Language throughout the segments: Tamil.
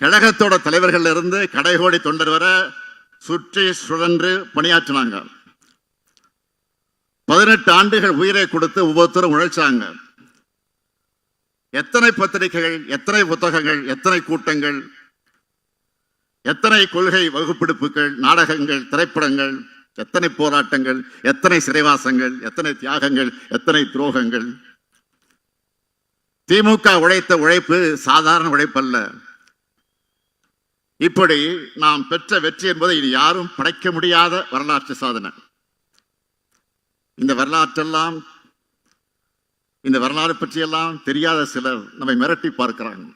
கழகத்தோட தலைவர்கள் இருந்து கடைகோடி தொண்டர் வர சுற்றி சுழன்று பணியாற்றினாங்க. பதினெட்டு ஆண்டுகள் உயிரை கொடுத்து ஒவ்வொருத்தரும் உழைச்சாங்க. எத்தனை பத்திரிகைகள் எத்தனை புத்தகங்கள் எத்தனை கூட்டங்கள் எத்தனை கொள்கை வகுப்பெடுப்புகள் நாடகங்கள் திரைப்படங்கள் எத்தனை போராட்டங்கள் எத்தனை சிறைவாசங்கள் எத்தனை தியாகங்கள் எத்தனை துரோகங்கள். திமுக உழைத்த உழைப்பு சாதாரண உழைப்பல்ல. இப்படி நாம் பெற்ற வெற்றி என்பதை இனி யாரும் படைக்க முடியாத வரலாற்று சாதனை. இந்த வரலாற்றெல்லாம் இந்த வரலாறு பற்றியெல்லாம் தெரியாத சிலர் நம்மை மிரட்டி பார்க்கிறாங்க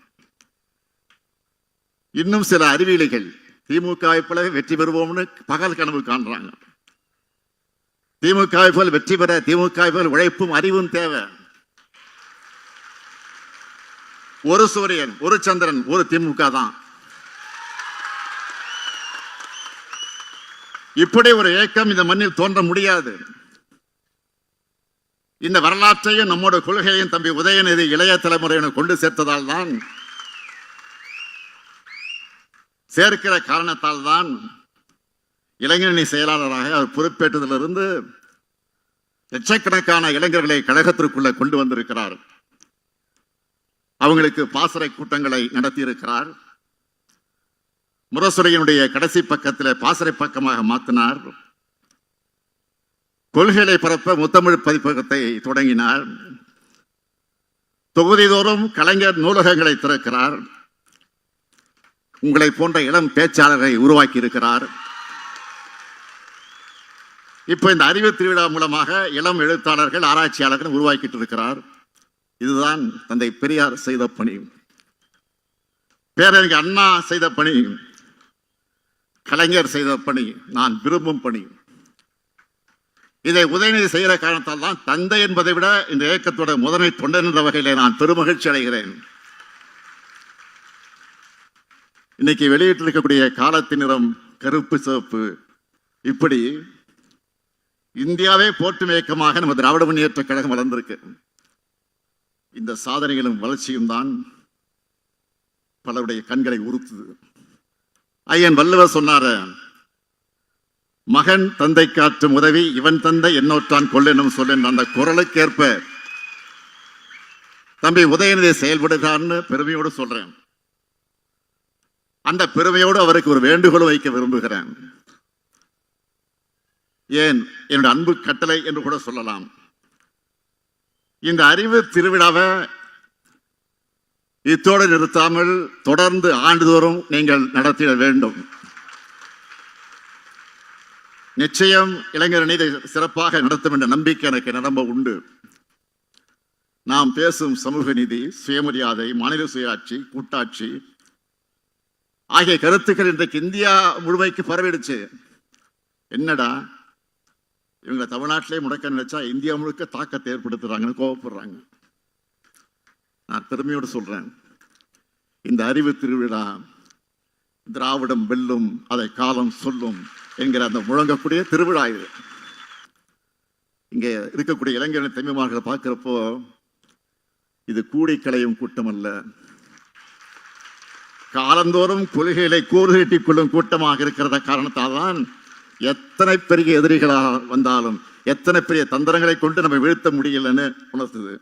இன்னும் சில அறிவியலிகள் திமுக போல வெற்றி பெறுவோம்னு பகல் கனவு காண்றாங்க. திமுக போல் வெற்றி பெற திமுக போல் உழைப்பும் அறிவும் தேவை. ஒரு சூரியன் ஒரு சந்திரன் ஒரு திமுக தான். இப்படி ஒரு ஏக்கம் இந்த மண்ணில் தோன்ற முடியாது. இந்த வரலாற்றையும் நம்மோட கொள்கையையும் தம்பி உதயநிதி இளைய தலைமுறையினர் கொண்டு சேர்த்ததால் தான் சேர்க்கிற காரணத்தால் தான் இளைஞரணி செயலாளராக அவர் பொறுப்பேற்றதிலிருந்து லட்சக்கணக்கான இளைஞர்களை கழகத்திற்குள்ள கொண்டு வந்திருக்கிறார். அவங்களுக்கு பாசறை கூட்டங்களை நடத்தியிருக்கிறார். முரசுரையினுடைய கடைசி பக்கத்தில் பாசறை பக்கமாக மாற்றினார் கொள்கைகளை பரப்ப முத்தமிழ் பதிப்பகத்தை தொடங்கினார். தொகுதிதோறும் கலைஞர் நூலகங்களை திறக்கிறார். உங்களை போன்ற இளம் பேச்சாளரை உருவாக்கி இருக்கிறார் இப்போ இந்த அறிவு திருவிழா மூலமாக இளம் எழுத்தாளர்கள் ஆராய்ச்சியாளர்கள் உருவாக்கிட்டு இருக்கிறார் இதுதான் தந்தை பெரியார் செய்த பணி. பேரறிஞர் அண்ணா செய்த பணி. கலைஞர் செய்த பணி நான் விரும்பும் பணி. இதை உதயநிதி செய்கிற காரணத்தால் தான் தந்தை என்பதை விட இந்த இயக்கத்தோட முதன்மை தொண்டன் என்ற வகையிலே நான் பெருமகிழ்ச்சி அடைகிறேன். இன்னைக்கு வெளியிட்டிருக்கக்கூடிய காலத்தின் நிறம் கருப்பு சிவப்பு. இப்படி இந்தியாவே போற்றும் இயக்கமாக நம்ம திராவிட முன்னேற்ற கழகம் வளர்ந்திருக்கு. இந்த சாதனைகளும் வளர்ச்சியும் தான் பலருடைய கண்களை உறுத்துது. ஐயன் வள்ளுவர் சொன்னாரு மகன் தந்தை காற்றும் உதவி இவன் தந்தை என்னோற்றான் கொள்ளெனும் சொல்லேன் அந்த குரலுக்கேற்ப தம்பி உதயநிதி செயல்படுகிறான்னு பெருமையோடு சொல்றேன். அந்த பெருமையோடு அவருக்கு ஒரு வேண்டுகோள் வைக்க விரும்புகிறேன். ஏன்? என்னுடைய அன்பு கட்டளை என்று கூட சொல்லலாம். இந்த அறிவு திருவிழாவை இத்தோடு நிறுத்தாமல் தொடர்ந்து ஆண்டுதோறும் நீங்கள் நடத்திட வேண்டும். நிச்சயம் இளைஞரணி இதை சிறப்பாக நடத்தும் என்ற நம்பிக்கை எனக்கு நிரம்ப உண்டு. நாம் பேசும் சமூக நீதி சுயமரியாதை மாநில சுயாட்சி கூட்டாட்சி ஆகிய கருத்துக்கள் இன்றைக்கு இந்தியா முழுமைக்கு பரவிடுச்சு. என்னடா? இவங்க தமிழ்நாட்டிலே முடக்க நினைச்சா இந்தியா முழுக்க தாக்கத்தை ஏற்படுத்துறாங்கன்னு கோவப்படுறாங்க. நான் பெருமையோடு சொல்கிறேன் இந்த அறிவு திருவிழா திராவிடம் வெல்லும் அதை காலம் சொல்லும் என்கிற அந்த முழங்கக்கூடிய திருவிழா இது. இங்கே இருக்கக்கூடிய இளைஞர்கள் தமிழ்மார்களை பார்க்குறப்போ இது கூடி களையும் கூட்டம் அல்ல காலந்தோறும் கொள்கைகளை கூறுகட்டிக் கொள்ளும் கூட்டமாக இருக்கிறத காரணத்தால் தான் எத்தனை பெரிய எதிரிகளாக வந்தாலும் எத்தனை பெரிய தந்திரங்களை கொண்டு நம்ம வீழ்த்த முடியலன்னு உணர்த்துது.